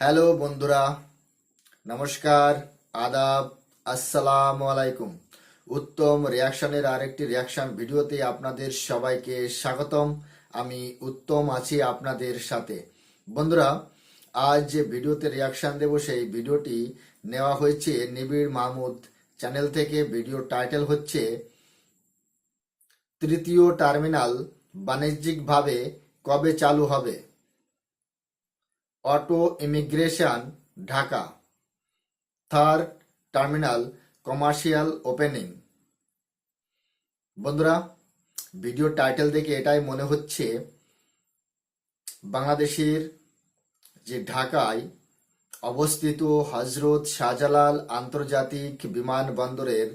Hello বন্ধুরা, নমস্কার, আদাব, আসসালামু আলাইকুম। উত্তম রিয়াকশনের আরেকটি রিয়াকশন ভিডিওতে আপনাদের সবাইকে স্বাগতম। আমি উত্তম আছি আপনাদের সাথে। বন্ধুরা, আজ যে ভিডিওতে রিয়াকশন দেব সেই ভিডিওটি নেওয়া হয়েছে নিবিড় মাহমুদ চ্যানেল থেকে। ভিডিও টাইটেল হচ্ছে তৃতীয় টার্মিনাল বাণিজ্যিকভাবে কবে চালু হবে? Auto immigration, Dhaka. Third terminal, commercial opening. বন্ধুরা, ভিডিও টাইটেল দেখে এটাই মনে হচ্ছে বাংলাদেশের যে ঢাকায় অবস্থিত হজরত শাহজালাল আন্তর্জাতিক বিমানবন্দরের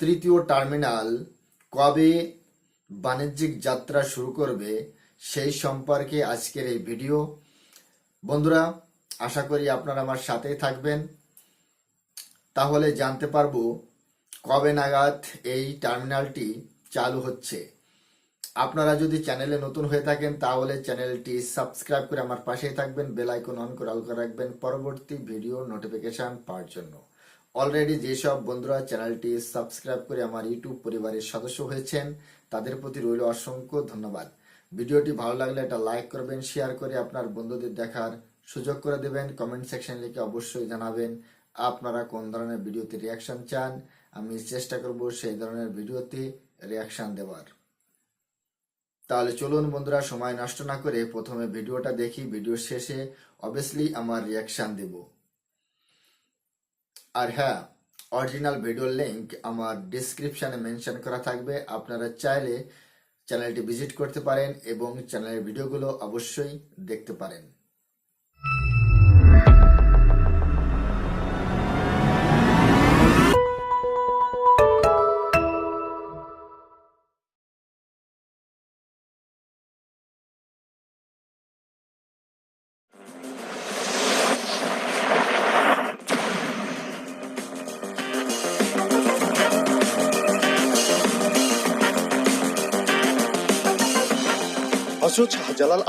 তৃতীয় টার্মিনাল কবে বাণিজ্যিক যাত্রা শুরু করবে সেই সম্পর্কে আজকের এই ভিডিও। বন্ধুরা, আশা করি আপনারা আমার সাথেই থাকবেন। তাহলে জানতে পারব কবে নাগাদ এই টার্মিনালটি চালু হচ্ছে। আপনারা যদি চ্যানেলে নতুন হয়ে থাকেন, তাহলে চ্যানেলটি সাবস্ক্রাইব করে আমার পাশেই থাকবেন, বেল আইকন অন করে করে রাখবেন পরবর্তী ভিডিও নোটিফিকেশন পাওয়ার জন্য। অলরেডি যেসব বন্ধুরা চ্যানেলটি সাবস্ক্রাইব করে আমার ইউটিউব পরিবারের সদস্য হয়েছেন, তাদের প্রতি রইল অসংখ্য ধন্যবাদ। ভিডিওটি ভালো লাগলে একটা লাইক করবেন শেয়ার করে আপনার বন্ধুদের দেখার সুযোগ করে দেবেন। কমেন্ট সেকশন লিখে অবশ্যই জানাবেন আপনারা কোন ধরনের ভিডিওতে রিয়াকশন চান। আমি চেষ্টা করব সেই ধরনের ভিডিওতে রিয়াকশন দেওয়ার। তাহলে চলুন বন্ধুরা, সময় নষ্ট না করে প্রথমে ভিডিওটা দেখি। ভিডিও শেষে অবভিয়াসলি আমার রিয়াকশন দেব। আর হ্যাঁ অরিজিনাল ভিডিও লিংক আমার ডিসক্রিপশনে মেনশন করা থাকবে। আপনারা চাইলে চ্যানেলটি ভিজিট করতে পারেন এবং চ্যানেলের ভিডিওগুলো অবশ্যই দেখতে পারেন।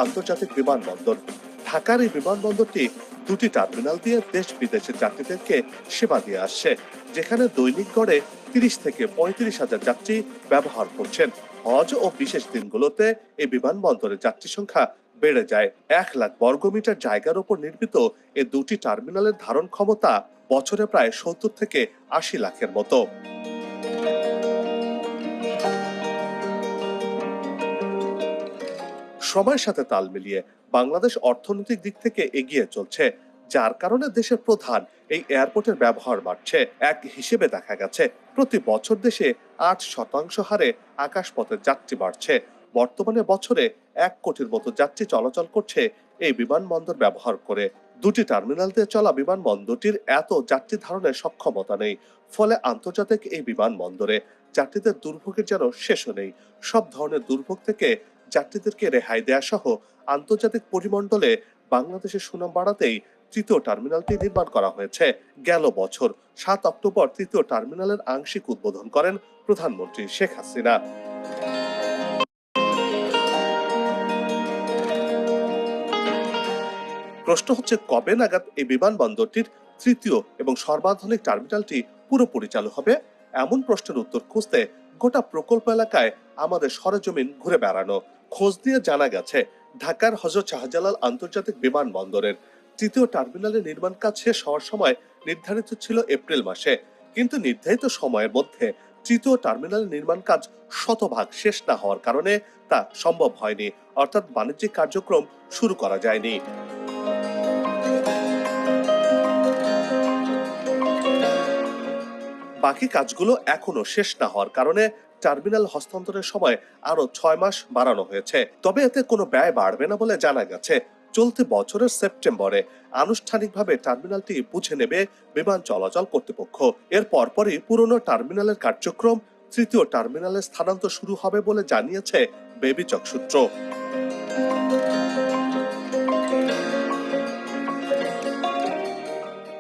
আন্তর্জাতিক বিমানবন্দর। ঢাকার এই বিমানবন্দরটি দুটি টার্মিনাল দিয়ে দেশ বিদেশের যাত্রীদেরকে সেবা দিয়ে আসছে, যেখানে দৈনিক গড়ে তিরিশ থেকে পঁয়ত্রিশ হাজার যাত্রী ব্যবহার করছেন। হজ ও বিশেষ দিনগুলোতে এই বিমানবন্দরের যাত্রী সংখ্যা বেড়ে যায়। এক লাখ বর্গমিটার জায়গার উপর নির্মিত এই দুটি টার্মিনালের ধারণ ক্ষমতা বছরে প্রায় সত্তর থেকে আশি লাখের মতো। সময়ের সাথে তাল মিলিয়ে বাংলাদেশ অর্থনৈতিক দিক থেকে এগিয়ে চলছে, যার কারণে দেশের প্রধান এই এয়ারপোর্টের ব্যবহার বাড়ছে। এক হিসেবে দেখা গেছে, প্রতি বছর দেশে আট শতাংশ হারে আকাশপথের যাত্রী বাড়ছে। বর্তমানে বছরে এক কোটির মতো যাত্রী চলাচল করছে এই বিমানবন্দর ব্যবহার করে। দুটি টার্মিনাল দিয়ে চলা বিমানবন্দরটির এত যাত্রী ধারণের সক্ষমতা নেই, ফলে আন্তর্জাতিক এই বিমানবন্দরে যাত্রীদের দুর্ভোগের যেন শেষও নেই। সব ধরনের দুর্ভোগ থেকে যাত্রীদেরকে রেহাই দেয়া সহ আন্তর্জাতিক পরিমণ্ডলে বাংলাদেশের সুনাম বাড়াতেই তৃতীয় টার্মিনালটি নির্মাণ করা হয়েছে। গেল বছর সাত অক্টোবর তৃতীয় টার্মিনালের আংশিক উদ্বোধন করেন প্রধানমন্ত্রী শেখ হাসিনা। প্রশ্ন হচ্ছে, কবে নাগাদ এই বিমানবন্দরটির তৃতীয় এবং সর্বাধুনিক টার্মিনালটি পুরোপুরি চালু হবে? এমন প্রশ্নের উত্তর খুঁজতে গোটা প্রকল্প এলাকায় আমাদের সরেজমিন ঘুরে বেড়ানো। খোঁজ দিয়ে জানা গেছে, ঢাকার হজরত শাহজালাল আন্তর্জাতিক বিমানবন্দরের তৃতীয় টার্মিনালের নির্মাণ কাজ শেষ হওয়ার সময় নির্ধারিত ছিল এপ্রিল মাসে। কিন্তু নির্ধারিত সময়ের মধ্যে তৃতীয় টার্মিনালের নির্মাণ কাজ শতভাগ শেষ না হওয়ার কারণে তা সম্ভব হয়নি। অর্থাৎ বাণিজ্যিক কার্যক্রম শুরু করা যায়নি। বাকি কাজগুলো এখনও শেষ না হওয়ার কারণে টার্মিনাল হস্তান্তরের সময় আরও ছয় মাস বাড়ানো হয়েছে। তবে এতে কোনো ব্যয় বাড়বে না বলে জানা গেছে। চলতি বছরের সেপ্টেম্বরে আনুষ্ঠানিকভাবে টার্মিনালটি বুঝে নেবে বিমান চলাচল কর্তৃপক্ষ। এর পরপরই পুরনো টার্মিনালের কার্যক্রম তৃতীয় টার্মিনালে স্থানান্তর শুরু হবে বলে জানিয়েছে বেবিচক সূত্র।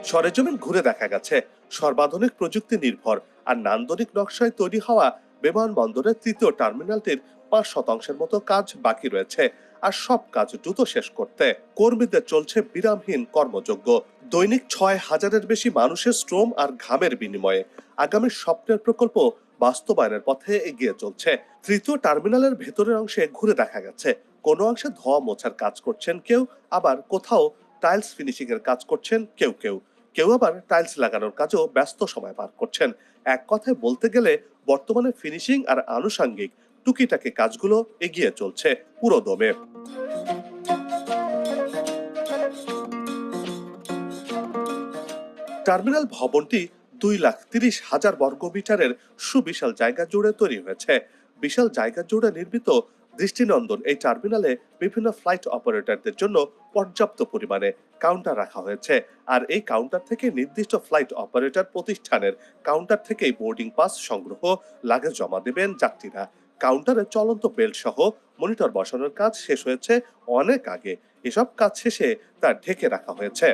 সরেজমিন ঘুরে দেখা গেছে। সর্বাধুনিক প্রযুক্তি নির্ভর আর নান্দনিক নকশায় তৈরি হওয়া বিমানবন্দরের তৃতীয় টার্মিনালটির পাঁচ শতাংশের মতো কাজ বাকি রয়েছে, আর সব কাজ দ্রুত শেষ করতে কর্মীদের চলছে বিরামহীন কর্মযোগ্য দৈনিক ছয় হাজারের বেশি মানুষের শ্রম আর ঘামের বিনিময়ে আগামী স্বপ্নের প্রকল্প বাস্তবায়নের পথে এগিয়ে চলছে। তৃতীয় টার্মিনালের ভেতরের অংশে ঘুরে দেখা গেছে, কোনো অংশে ধোয়া মোছার কাজ করছেন কেউ, আবার কোথাও টাইলস ফিনিশিং এর কাজ করছেন কেউ কেউ। কেউ আবার টাইলস লাগানোর কাজেও ব্যস্ত সময় পার করছেন। এক কথায় বলতে গেলে বর্তমানে ফিনিশিং আর আনুষাঙ্গিক টুকিটাকি কাজগুলো এগিয়ে চলছে পুরো দমে। টার্মিনাল ভবনটি দুই লাখ তিরিশ হাজার বর্গমিটারের সুবিশাল জায়গা জুড়ে তৈরি হয়েছে। বিশাল জায়গা জুড়ে নির্মিত দৃষ্টিনন্দন এই টার্মিনালে বিভিন্ন ফ্লাইট অপারেটরদের জন্য পর্যাপ্ত পরিমাণে কাউন্টার রাখা হয়েছে। আর এই কাউন্টার থেকে নির্দিষ্ট ফ্লাইট অপারেটর প্রতিষ্ঠানের কাউন্টার থেকেই বোর্ডিং পাস সংগ্রহ লাগেজ জমা দেবেন যাত্রীরা। কাউন্টারে চলন্ত বেল্ট সহ মনিটর বসানোর কাজ শেষ হয়েছে অনেক আগে। এসব কাজ শেষে তা ঢেকে রাখা হয়েছে।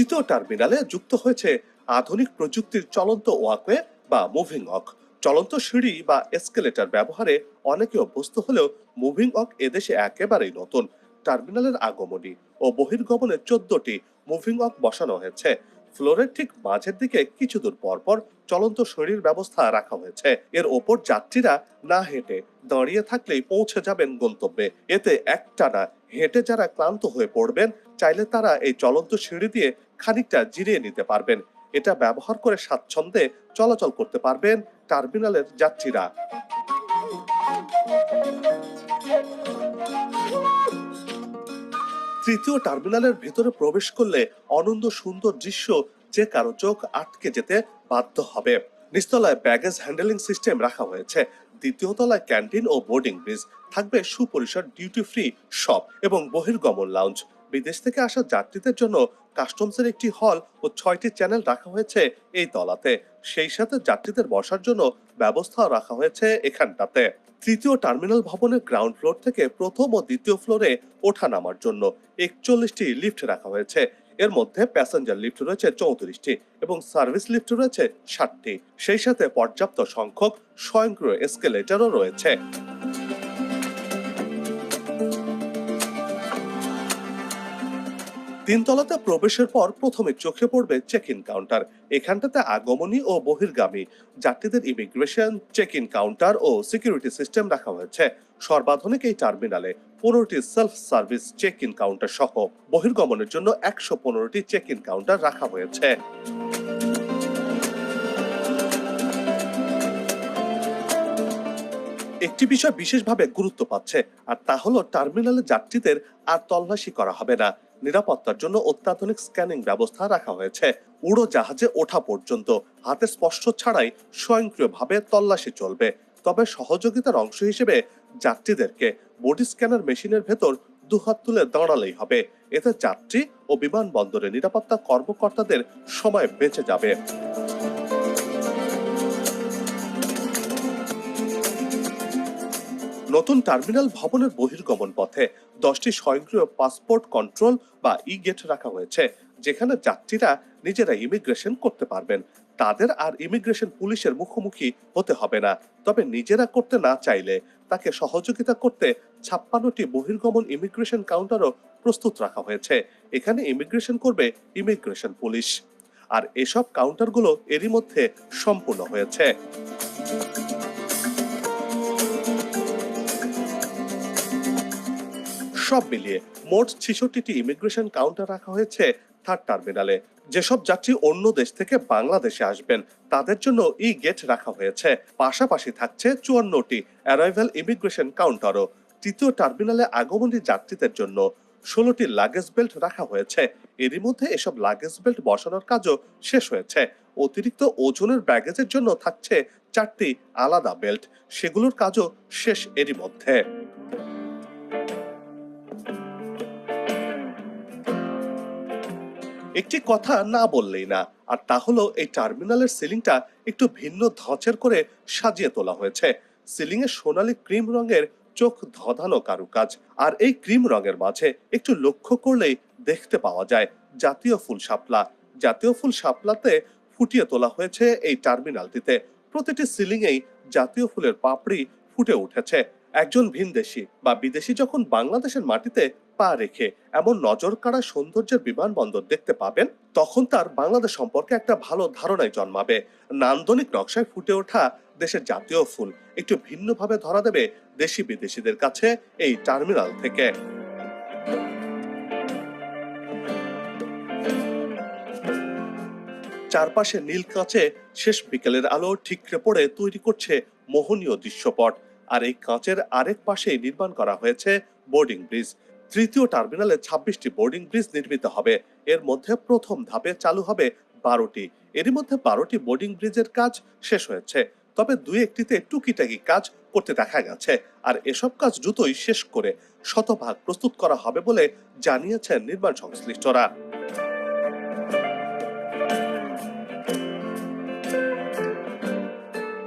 তৃতীয় টার্মিনালে যুক্ত হয়েছে আধুনিক প্রযুক্তির চলন্ত ওয়াকওয়ে বা মুভিং অক চলন্ত সিঁড়ি বা এসকেলেটর ব্যবহারে অনেকে অভ্যস্ত হলেও মুভিং অক এদেশে একেবারেই নতুন। টার্মিনালের আগমনী ও বহির্গমনে চোদ্দটি মুভিং অক বসানো হয়েছে। ফ্লোরের ঠিক মাঝের দিকে কিছু দূর পর পর চলন্ত সিঁড়ির ব্যবস্থা রাখা হয়েছে। এর ওপর যাত্রীরা না হেঁটে দাঁড়িয়ে থাকলেই পৌঁছে যাবেন গন্তব্যে। এতে একটানা হেঁটে যারা ক্লান্ত হয়ে পড়বেন, চাইলে তারা এই চলন্ত সিঁড়ি দিয়ে খানিকটা জিরিয়ে নিতে পারবেন। এটা ব্যবহার করে স্বাচ্ছন্দ্যে চলাচল করতে পারবেন টার্মিনালের যাত্রীরা। তৃতীয় টার্মিনালের ভেতরে প্রবেশ করলে অনন্য সুন্দর দৃশ্য যে কারও চোখ আটকে যেতে বাধ্য হবে। নিচতলায় ব্যাগেজ হ্যান্ডেলিং সিস্টেম রাখা হয়েছে। দ্বিতীয় তলায় ক্যান্টিন ও বোর্ডিং ব্রিজ থাকবে সুপরিসর ডিউটি ফ্রি শপ এবং বহির্গমন লাউঞ্জ বিদেশ থেকে আসা যাত্রীদের জন্য কাস্টমসের একটি হল ও ছয়টি চ্যানেল রাখা হয়েছে এই তলাতে। সেই সাথে যাত্রীদের বসার জন্য ব্যবস্থা রাখা হয়েছে এখানটাতে। তৃতীয় টার্মিনাল ভবনের গ্রাউন্ড ফ্লোর থেকে প্রথম ও দ্বিতীয় ফ্লোরে ওঠা নামার জন্য একচল্লিশটি লিফট রাখা হয়েছে। এর মধ্যে প্যাসেঞ্জার লিফট রয়েছে চৌত্রিশটি এবং সার্ভিস লিফট রয়েছে ষাটটি। সেই সাথে পর্যাপ্ত সংখ্যক স্বয়ংক্রিয় এসকেলেটরও রয়েছে। তিনতলাতে প্রবেশের পর প্রথমে চোখে পড়বে চেক ইন কাউন্টার এখানটাতে আগমনী ও বহির্গামী। যাত্রীদের ইমিগ্রেশন চেক ইন কাউন্টার ও সিকিউরিটি সিস্টেম রাখা হয়েছে। সর্বাধুনিক এই টার্মিনালে পনেরোটি self service check in counter সহ বহির্গমনের জন্য একশো পনেরোটি চেক ইন কাউন্টার রাখা হয়েছে। একটি বিষয় বিশেষভাবে গুরুত্ব পাচ্ছে, আর তা হলো টার্মিনালে যাত্রীদের আর তল্লাশি করা হবে না। নিরাপত্তার জন্য অত্যাধুনিক স্ক্যানিং ব্যবস্থা রাখা হয়েছে। উড়ো জাহাজে ওঠা পর্যন্ত। হাতে স্পর্শ ছাড়াই স্বয়ংক্রিয়ভাবে তল্লাশি চলবে। তবে সহযোগিতার অংশ হিসেবে যাত্রীদেরকে বডি স্ক্যানার মেশিনের ভেতর দুহাত তুলে দাঁড়ালেই হবে। এতে যাত্রী ও বিমানবন্দরে নিরাপত্তা কর্মকর্তাদের সময় বেঁচে যাবে। নতুন টার্মিনাল ভবনের বহির্গমন পথে দশটি স্বয়ংক্রিয় পাসপোর্ট কন্ট্রোল বা ই গেট রাখা হয়েছে, যেখানে যাত্রীরা নিজেরা ইমিগ্রেশন করতে পারবেন। তাদের আর ইমিগ্রেশন পুলিশের মুখোমুখি হতে হবে না, তবে নিজেরা করতে না চাইলে তাকে সহযোগিতা করতে ছাপ্পান্নটি বহির্গমন ইমিগ্রেশন কাউন্টারও প্রস্তুত রাখা হয়েছে। এখানে ইমিগ্রেশন করবে ইমিগ্রেশন পুলিশ। আর এসব কাউন্টারগুলো এরই মধ্যে সম্পূর্ণ হয়েছে। সব মিলিয়ে মোট ছেষট্টিটি ইমিগ্রেশন কাউন্টার রাখা হয়েছে থার্ড টার্মিনালে যেসব যাত্রী অন্য দেশ থেকে বাংলাদেশে আসবেন, তাদের জন্য ই গেট রাখা হয়েছে। পাশাপাশি থাকছে চুয়ান্নটি অ্যারাইভাল ইমিগ্রেশন কাউন্টারও তৃতীয় টার্মিনালে আগমনী যাত্রীদের জন্য ষোলোটি লাগেজ বেল্ট রাখা হয়েছে। এরই মধ্যে এসব লাগেজ বেল্ট বসানোর কাজও শেষ হয়েছে। অতিরিক্ত ওজনের ব্যাগেজের জন্য থাকছে চারটি আলাদা বেল্ট সেগুলোর কাজও শেষ এরই মধ্যে। একটি কথা না বললেই না, আর তা হলো এই টার্মিনালের সিলিংটা একটু ভিন্ন ধাঁচের করে সাজিয়ে তোলা হয়েছে। সিলিং এ সোনালী ক্রিম রঙের চোখ ধধানো কারুকাজ, আর এই ক্রিম রঙের মাঝে একটু লক্ষ্য করলেই দেখতে পাওয়া যায় জাতীয় ফুল শাপলা। জাতীয় ফুল শাপলাতে ফুটিয়ে তোলা হয়েছে এই টার্মিনালটিতে। প্রতিটি সিলিংয়েই জাতীয় ফুলের পাপড়ি ফুটে উঠেছে। একজন ভিনদেশি বা বিদেশি যখন বাংলাদেশের মাটিতে পা রেখে এমন নজর কাড়া সৌন্দর্যের বিমানবন্দর দেখতে পাবেন, তখন তার বাংলাদেশ সম্পর্কে একটা ভালো ধারণায় জন্মাবে। নান্দনিক নকশায় ফুটে ওঠা দেশের জাতীয় ফুল একটু ভিন্নভাবে ধরা দেবে দেশি বিদেশিদের কাছে এই টার্মিনাল থেকে। চারপাশে নীল কাঁচে শেষ বিকেলের আলো ঠিকরে পড়ে তৈরি করছে মোহনীয় দৃশ্যপট। আর এই কাঁচের আরেক পাশেই নির্মাণ করা হয়েছে বোর্ডিং ব্রিজ তৃতীয় টার্মিনালে ছাব্বিশটি বোর্ডিং ব্রিজ নির্মিত হবে। এর মধ্যে প্রথম ধাপে চালু হবে বারোটি। এরই মধ্যে বারোটি বোর্ডিং ব্রিজের কাজ শেষ হয়েছে। তবে দুই একটিতে টুকিটাকি কাজ করতে দেখা গেছে। আর এসব কাজ দ্রুতই শেষ করে শতভাগ প্রস্তুত করা হবে বলে জানিয়েছেন নির্মাণ সংশ্লিষ্টরা।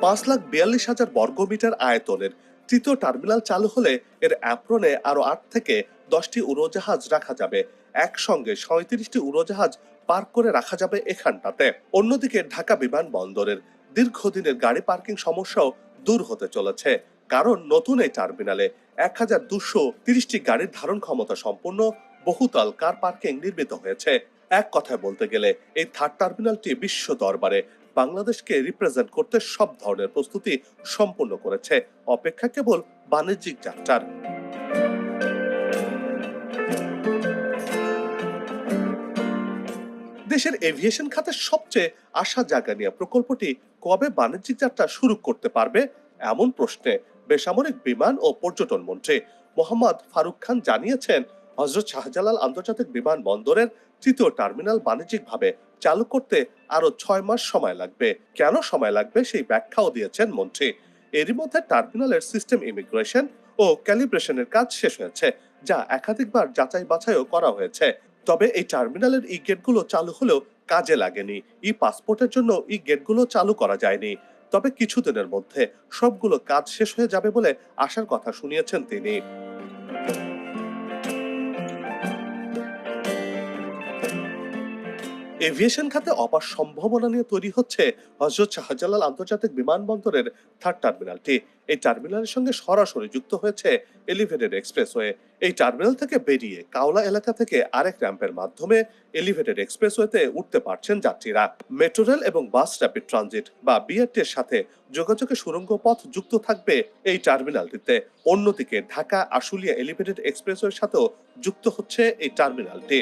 পাঁচ লাখ বিয়াল্লিশ হাজার বর্গমিটার আয়তনের তৃতীয় টার্মিনাল চালু হলে এর অ্যাপ্রনে আরও আট থেকে দশটি উড়োজাহাজ রাখা যাবে। একসঙ্গে সাঁত্রিশটি উড়োজাহাজ পার্ক করে রাখা যাবে এখানটাতে। অন্যদিকে ঢাকা বিমানবন্দরের দীর্ঘদিনের গাড়ি পার্কিং সমস্যাও দূর হতে চলেছে। কারণ নতুন এই টার্মিনালে এক হাজার দুশো তিরিশটি গাড়ির ধারণ ক্ষমতা সম্পন্ন বহুতল কার পার্কিং নির্মিত হয়েছে। এক কথায় বলতে গেলে এই থার্ড টার্মিনালটি বিশ্ব দরবারে বাংলাদেশকে রিপ্রেজেন্ট করতে সব ধরনের প্রস্তুতি সম্পন্ন করেছে। অপেক্ষা কেবল বাণিজ্যিক যাত্রার। দেশের এভিয়েশন খাতের সবচেয়ে আশা জাগা নিয়ে প্রকল্পটি কবে বাণিজ্যিক যাত্রা শুরু করতে পারবে, এমন প্রশ্নে বেসামরিক বিমান ও পর্যটন মন্ত্রী মোহাম্মদ ফারুক খান জানিয়েছেন, হজরত শাহজালাল আন্তর্জাতিক বিমানবন্দরের তৃতীয় টার্মিনাল বাণিজ্যিকভাবে চালু করতে আরও ছয় মাস সময় লাগবে। কেন সময় লাগবে সেই ব্যাখ্যাও দিয়েছেন মন্ত্রী। এরই মধ্যে টার্মিনালের সিস্টেম ইমিগ্রেশন ও ক্যালিব্রেশনের কাজ শেষ হয়েছে, যা একাধিকবার যাচাই বাছাইও করা হয়েছে। তবে এই টার্মিনালের ই গেটগুলো চালু হলেও কাজে লাগেনি। ই পাসপোর্টের জন্য ই গেটগুলো চালু করা যায়নি। তবে কিছুদিনের মধ্যে সবগুলো কাজ শেষ হয়ে যাবে বলে আশার কথা শুনিয়েছেন তিনি। এভিয়েশন খাতে অপার সম্ভাবনা নিয়ে তৈরি হচ্ছে হজরত শাহজালাল আন্তর্জাতিক বিমানবন্দরের থার্ড টার্মিনালটি। এই টার্মিনালের সঙ্গে সরাসরি যুক্ত হয়েছে এলিভেটেড এক্সপ্রেসওয়ে। এই টার্মিনাল থেকে বেরিয়ে কাওলা এলাকা থেকে আরেক র্যাম্পের মাধ্যমে এলিভেটেড এক্সপ্রেসওয়েতে উঠতে পারছেন যাত্রীরা। মেট্রো রেল এবং বাস র্যাপিড ট্রানজিট বা বিআরটির সাথে যোগাযোগের সুড়ঙ্গ পথ যুক্ত থাকবে এই টার্মিনালটিতে। অন্যদিকে ঢাকা, আশুলিয়া এলিভেটেড এক্সপ্রেসওয়ের সাথেও যুক্ত হচ্ছে এই টার্মিনালটি।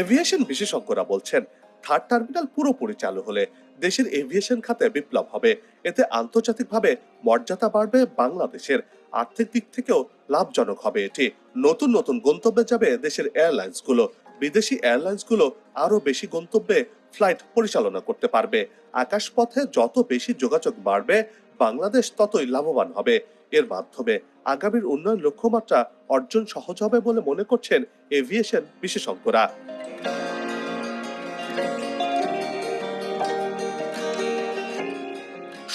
এভিয়েশন বিশেষজ্ঞরা বলছেন, থার্ড টার্মিনাল পুরোপুরি চালু হলে দেশের এভিয়েশন খাতে বিপ্লব হবে। এতে আন্তর্জাতিকভাবে মর্যাদা বাড়বে, বাংলাদেশের আর্থিক দিক থেকেও লাভজনক হবে এটি। নতুন নতুন গন্তব্যে যাবে দেশের এয়ারলাইন্সগুলো বিদেশি এয়ারলাইন্সগুলো আরও বেশি গন্তব্যে ফ্লাইট পরিচালনা করতে পারবে। আকাশপথে যত বেশি যোগাযোগ বাড়বে, বাংলাদেশ ততই লাভবান হবে। এর মাধ্যমে আগামীর উন্নয়ন লক্ষ্যমাত্রা অর্জন সহজ হবে বলে মনে করছেন এভিয়েশন বিশেষজ্ঞরা।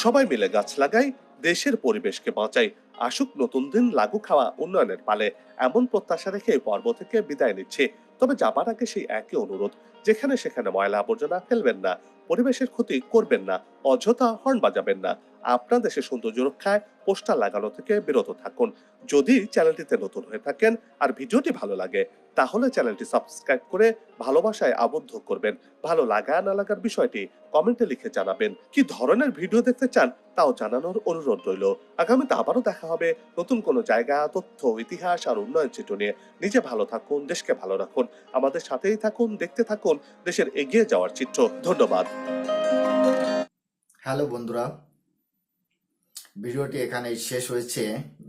সবাই মিলে গাছ লাগাই, দেশের পরিবেশকে বাঁচাই, আসুক নতুন দিন লাগু খাওয়া উন্নয়নের পালে, এমন প্রত্যাশা রেখে এই পর্ব থেকে বিদায় নিচ্ছে। তবে যাবার আগে সেই একই অনুরোধ, যেখানে সেখানে ময়লা আবর্জনা ফেলবেন না, পরিবেশের ক্ষতি করবেন না, অযথা হর্ন বাজাবেন না। আপনার দেশের সৌন্দর্য রক্ষায় পোস্টার লাগানো থেকে বিরত থাকুন। যদি চ্যানেলটিতে নতুন হয়ে থাকেন আর ভিডিওটি ভালো লাগে তাহলে চ্যানেলটি সাবস্ক্রাইব করে ভালোবাসায় আবদ্ধ করবেন। ভালো লাগা না লাগার বিষয়টি কমেন্টে লিখে জানাবেন। কি ধরনের ভিডিও দেখতে চান তাও জানানোর অনুরোধ রইল। আগামীতে আবারও দেখা হবে নতুন কোনো জায়গা, তথ্য, ইতিহাস আর উন্নয়ন চিত্র নিয়ে। নিজে ভালো থাকুন, দেশকে ভালো রাখুন। আমাদের সাথেই থাকুন, দেখতে থাকুন দেশের এগিয়ে যাওয়ার চিত্র। ধন্যবাদ। হ্যালো বন্ধুরা, ভিডিওটি এখানে শেষ হয়েছে।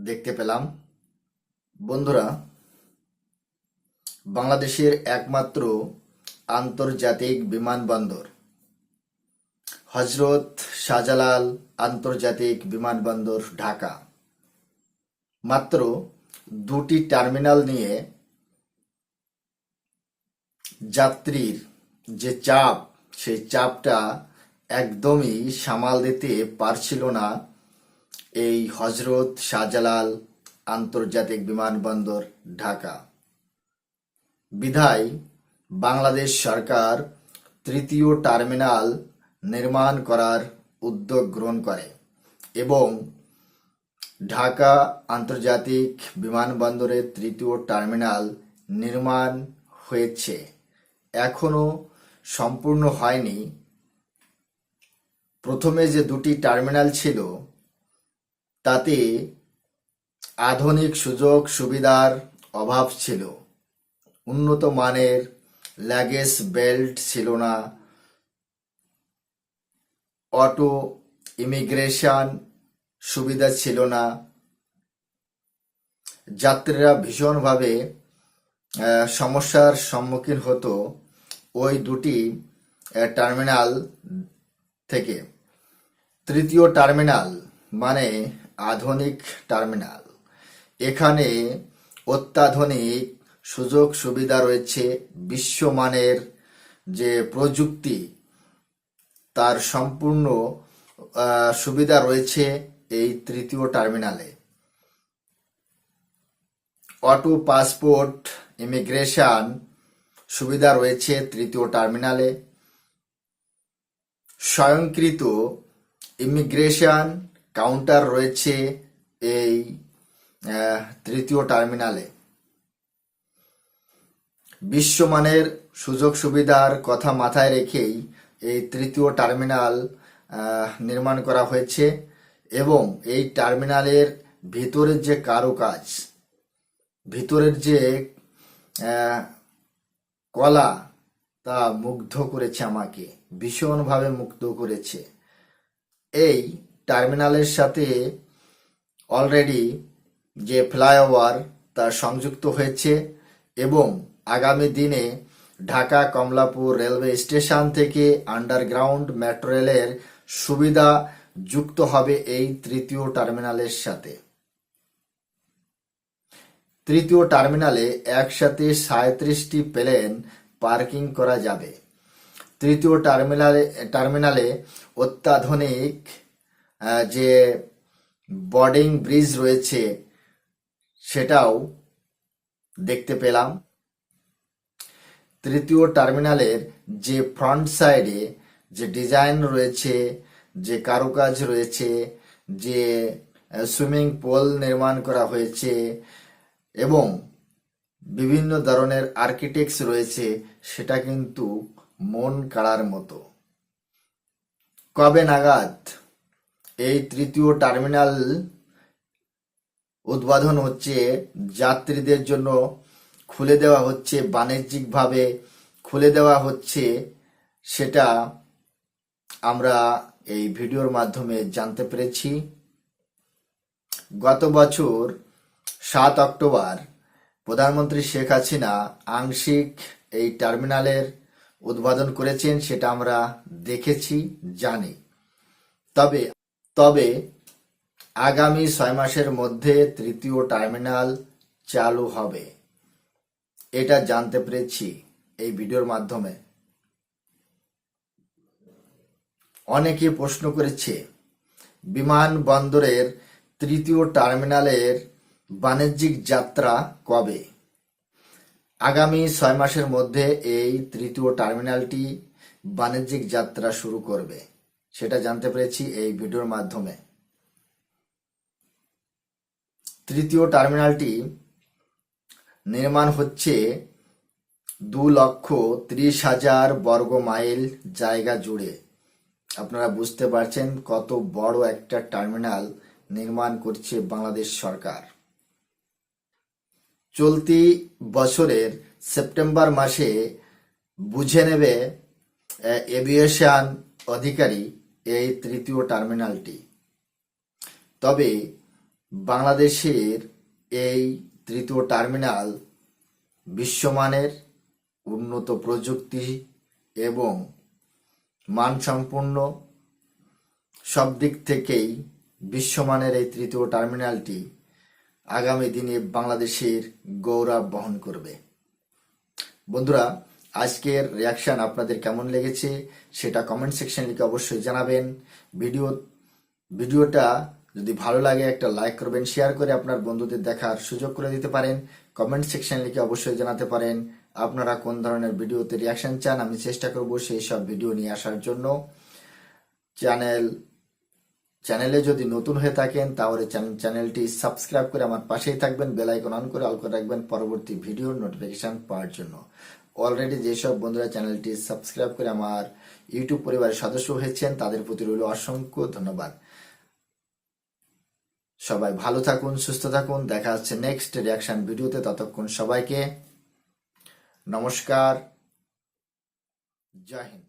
দেখতে পেলাম। বন্ধুরা বাংলাদেশের একমাত্র আন্তর্জাতিক বিমানবন্দর। হজরত শাহজালাল আন্তর্জাতিক বিমানবন্দর, ঢাকা। মাত্র দুটি টার্মিনাল নিয়ে যাত্রীর যে চাপ, সেই চাপটা একদমই সামাল দিতে পারছিল না এই হজরত শাহজালাল আন্তর্জাতিক বিমানবন্দর, ঢাকা। বিধায় বাংলাদেশ সরকার তৃতীয় টার্মিনাল নির্মাণ করার উদ্যোগ গ্রহণ করে এবং ঢাকা আন্তর্জাতিক বিমানবন্দরের তৃতীয় টার্মিনাল নির্মাণ হয়েছে। এখনও সম্পূর্ণ হয়নি। প্রথমে যে দুটি টার্মিনাল ছিল, তাতে আধুনিক সুযোগ সুবিধার অভাব ছিল। উন্নত মানের লাগেজ বেল্ট ছিল না। অটো ইমিগ্রেশন সুবিধা ছিল না। যাত্রীরা ভীষণভাবে সমস্যার সম্মুখীন হতো ওই দুটি টার্মিনাল থেকে। তৃতীয় টার্মিনাল মানে আধুনিক টার্মিনাল এখানে অত্যাধুনিক সুযোগ সুবিধা রয়েছে বিশ্বমানের যে প্রযুক্তি, তার সম্পূর্ণ সুবিধা রয়েছে এই তৃতীয় টার্মিনালে। অটো পাসপোর্ট, ইমিগ্রেশন, সুবিধা রয়েছে তৃতীয় টার্মিনালে। স্বয়ংকৃত ইমিগ্রেশন কাউন্টার রয়েছে এই তৃতীয় টার্মিনালে। বিশ্বমানের সুযোগ সুবিধার কথা মাথায় রেখেই এই তৃতীয় টার্মিনাল নির্মাণ করা হয়েছে এবং এই টার্মিনালের ভিতরের যে কারুকাজ, ভিতরের যে কলা, তা মুগ্ধ করেছে আমাকে, ভীষণভাবে মুগ্ধ করেছে। এই টার্মিনালের সাথে অলরেডি যে ফ্লাইওভার, তা সংযুক্ত হয়েছে এবং আগামী দিনে ঢাকা কমলাপুর রেলওয়ে স্টেশন থেকে আন্ডারগ্রাউন্ড মেট্রো রেলের সুবিধা যুক্ত হবে এই তৃতীয় টার্মিনালের সাথে। তৃতীয় টার্মিনালে একসাথে সাঁত্রিশটি প্লেন পার্কিং করা যাবে। তৃতীয় টার্মিনালে টার্মিনালে অত্যাধুনিক যে বোর্ডিং ব্রিজ রয়েছে, সেটাও দেখতে পেলাম। তৃতীয় টার্মিনালের যে ফ্রন্ট সাইডে যে ডিজাইন রয়েছে, যে কারুকাজ রয়েছে, যে সুইমিং পুল নির্মাণ করা হয়েছে এবং বিভিন্ন ধরনের আর্কিটেক্টস রয়েছে, সেটা কিন্তু মন কাড়ার মতো। কবে নাগাদ এই তৃতীয় টার্মিনাল উদ্বোধন হচ্ছে যাত্রীদের জন্য খুলে দেওয়া হচ্ছে বাণিজ্যিকভাবে, খুলে দেওয়া হচ্ছে সেটা আমরা এই ভিডিওর মাধ্যমে জানতে পেরেছি। গত বছর সাত অক্টোবর প্রধানমন্ত্রী শেখ হাসিনা আংশিক এই টার্মিনালের উদ্বোধন করেছেন, সেটা আমরা দেখেছি, জানি। তবে তবে আগামী ছয় মাসের মধ্যে তৃতীয় টার্মিনাল চালু হবে। এটা জানতে পেরেছি এই ভিডিওর মাধ্যমে। অনেকে প্রশ্ন করেছে বিমানবন্দরের তৃতীয় টার্মিনালের বাণিজ্যিক যাত্রা কবে? আগামী ছয় মাসের মধ্যে এই তৃতীয় টার্মিনালটি বাণিজ্যিক যাত্রা শুরু করবে। সেটা জানতে পেরেছি এই ভিডিওর মাধ্যমে। তৃতীয় টার্মিনালটি নির্মাণ হচ্ছে দু লক্ষ ত্রিশ হাজার বর্গ মাইল জায়গা জুড়ে। আপনারা বুঝতে পারছেন কত বড় একটা টার্মিনাল নির্মাণ করছে বাংলাদেশ সরকার। চলতি বছরের সেপ্টেম্বর মাসে বুঝে নেবে এভিয়েশন অধিকারী এই তৃতীয় টার্মিনালটি। তবে বাংলাদেশের এই তৃতীয় টার্মিনাল, বিশ্বমানের উন্নত প্রযুক্তি এবং মানসম্পন্ন সব দিক থেকেই বিশ্বমানের এই তৃতীয় টার্মিনালটি আগামী দিনে বাংলাদেশের গৌরব বহন করবে। বন্ধুরা, আজকের রিয়াকশান আপনাদের কেমন লেগেছে সেটা কমেন্ট সেকশন লিখে অবশ্যই জানাবেন। ভিডিও ভিডিওটা যদি ভালো লাগে একটা লাইক করবেন শেয়ার করে আপনার বন্ধুদের দেখার সুযোগ করে দিতে পারেন। কমেন্ট সেকশন লিখে অবশ্যই জানাতে পারেন আপনারা কোন ধরনের ভিডিওতে রিয়াকশন চান। আমি চেষ্টা করব সেই সব ভিডিও নিয়ে আসার জন্য। চ্যানেল চ্যানেলে যদি নতুন হয়ে থাকেন, তাহলে চ্যান- চ্যানেলটি সাবস্ক্রাইব করে আমার পাশেই থাকবেন বেল আইকন অন করে অল করে রাখবেন পরবর্তী ভিডিওর নোটিফিকেশন পাওয়ার জন্য। অলরেডি যেসব বন্ধুরা চ্যানেলটি সাবস্ক্রাইব করে আমার ইউটিউব পরিবারের সদস্য হয়েছেন, তাদের প্রতি রইল অসংখ্য ধন্যবাদ। সবাই ভালো থাকুন, সুস্থ থাকুন। দেখা হচ্ছে নেক্সট রিয়াকশন ভিডিওতে ততক্ষণ সবাইকে নমস্কার। জয় হিন্দ।